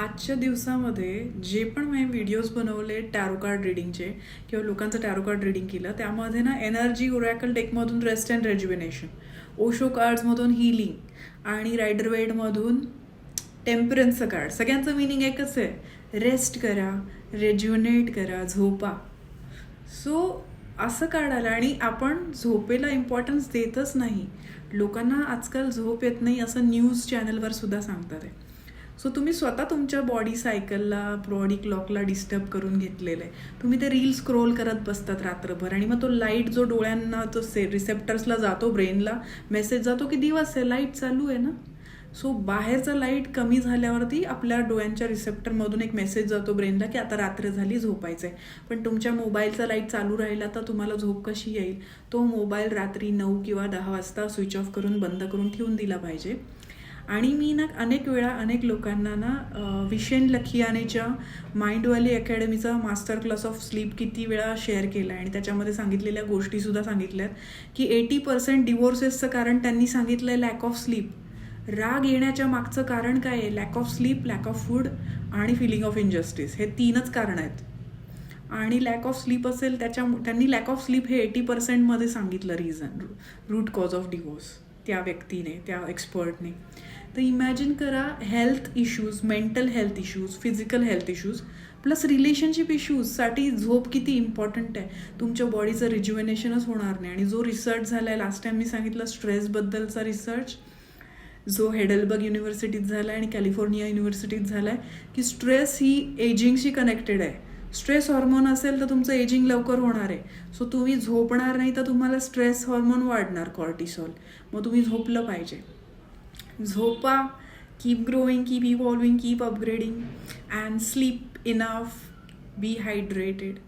आजच्या दिवसामध्ये जे पण मी व्हिडिओज बनवले टॅरो कार्ड रिडिंगचे किंवा लोकांचं टॅरो कार्ड रिडिंग केलं त्यामध्ये ना एनर्जी ओरॅकल डेकमधून रेस्ट अँड रेज्युबिनेशन ओशो कार्ड्समधून हिलिंग आणि रायडर वेडमधून टेम्परन्सचं कार्ड सगळ्यांचं मिनिंग एकच आहे. रेस्ट करा रेज्युनेट करा झोपा. सो असं कार्ड आलं आणि आपण झोपेला इम्पॉर्टन्स देतच नाही. लोकांना आजकाल झोप येत नाही असं न्यूज चॅनलवर सुद्धा सांगतात आहे. सो तुम्ही स्वतः तुमच्या बॉडी सायकलला बॉडी क्लॉकला डिस्टर्ब करून घेतलेलं आहे. तुम्ही ते रील स्क्रोल करत बसतात रात्रभर आणि मग तो लाइट जो डोळ्यांना तो से रिसेप्टर्सला जातो ब्रेनला मेसेज जातो की दिवस आहे लाइट चालू आहे ना? सो बाहेरचा लाइट कमी झाल्यावरती आपल्या डोळ्यांच्या रिसेप्टरमधून एक मेसेज जातो ब्रेनला की आता रात्र झाली झोपायचं आहे. पण तुमच्या मोबाईलचा लाइट चालू राहिला तर तुम्हाला झोप कशी येईल? तो मोबाईल रात्री नऊ किंवा दहा वाजता स्विच ऑफ करून बंद करून ठेवून दिला पाहिजे. आणि मी ना अनेक वेळा अनेक लोकांना ना विशेन लखियानेच्या माइंडवाली अकॅडमीचा मास्टर क्लास ऑफ स्लीप किती वेळा शेअर केला आहे आणि त्याच्यामध्ये सांगितलेल्या गोष्टीसुद्धा सांगितल्यात की एटी पर्सेंट डिवोर्सेसचं कारण त्यांनी सांगितलं आहे लॅक ऑफ स्लीप राग येण्याच्या मागचं कारण काय आहे? Lack of sleep lack of food आणि फिलिंग ऑफ इनजस्टिस हे तीनच कारण आहेत. आणि लॅक ऑफ स्लीप असेल त्याच्या त्यांनी लॅक ऑफ स्लीप हे एटी पर्सेंटमध्ये सांगितलं reason root cause of divorce त्या व्यक्तीने त्या एक्सपर्टने तर इमॅजिन करा health issues mental health issues physical health issues plus relationship इश्यूजसाठी झोप किती इम्पॉर्टंट आहे. तुमच्या बॉडीचं रिज्युवेनेशनच होणार नाही. आणि जो रिसर्च झाला आहे लास्ट टाइम मी सांगितलं स्ट्रेसबद्दलचा रिसर्च जो हेडलबर्ग युनिव्हर्सिटीत झाला आहे आणि कॅलिफोर्निया युनिव्हर्सिटीत झाला आहे की स्ट्रेस ही एजिंगशी कनेक्टेड आहे. स्ट्रेस हॉर्मोन असेल तर तुमचं एजिंग लवकर होणार आहे. सो तुम्ही झोपणार नाही तर तुम्हाला स्ट्रेस हॉर्मोन वाढणार कॉर्टिसॉल मग तुम्ही झोपलं पाहिजे. Zopa, keep growing, keep evolving, keep upgrading, and sleep enough, be hydrated.